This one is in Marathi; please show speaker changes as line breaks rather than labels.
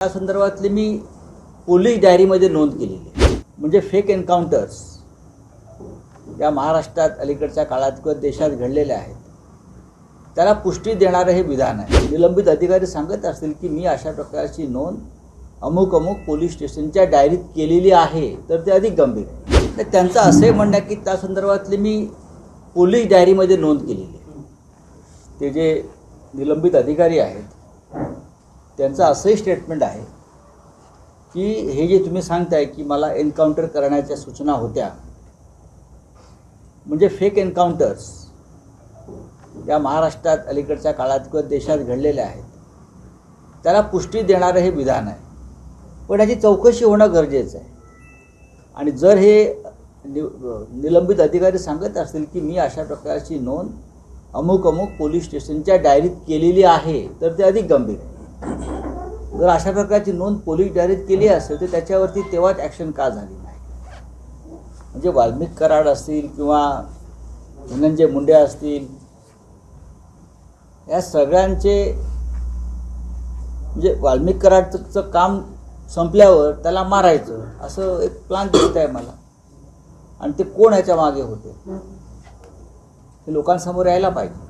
त्या संदर्भातली मी पोलीस डायरीमध्ये नोंद केलेली आहे. म्हणजे फेक एन्काउंटर्स या महाराष्ट्रात अलीकडच्या काळात किंवा देशात घडलेल्या आहेत. त्याला पुष्टी देणारं हे विधान आहे. निलंबित अधिकारी सांगत असतील की मी अशा प्रकारची नोंद अमुक अमुक पोलीस स्टेशनच्या डायरीत केलेली आहे तर ते अधिक गंभीर आहे. तर त्यांचं असंही म्हणणं आहे की त्या संदर्भातली मी पोलीस डायरीमध्ये नोंद केलेली आहे. ते जे निलंबित अधिकारी आहेत त्यांचं असंही स्टेटमेंट आहे की हे जे तुम्ही सांगताय की मला एन्काउंटर करण्याच्या सूचना होत्या म्हणजे फेक एन्काउंटर्स या महाराष्ट्रात अलीकडच्या काळात किंवा देशात घडलेल्या आहेत. त्याला पुष्टी देणारं हे विधान आहे. पण याची चौकशी होणं गरजेचं आहे. आणि जर हे नि निलंबित अधिकारी सांगत असतील की मी अशा प्रकारची नोंद अमुक अमुक पोलीस स्टेशनच्या डायरीत केलेली आहे तर ते अधिक गंभीर आहे. जर अशा प्रकारची नोंद पोलीस डायरीत केली असेल तर त्याच्यावरती तेव्हाच ॲक्शन का झाली नाही? म्हणजे वाल्मिक कराड असतील किंवा धनंजय मुंडे असतील या सगळ्यांचे म्हणजे वाल्मिक कराडचं काम संपल्यावर त्याला मारायचं असं एक प्लान दिसत आहे मला. आणि ते कोण ह्याच्या मागे होते? हे लोकांसमोर यायला पाहिजे.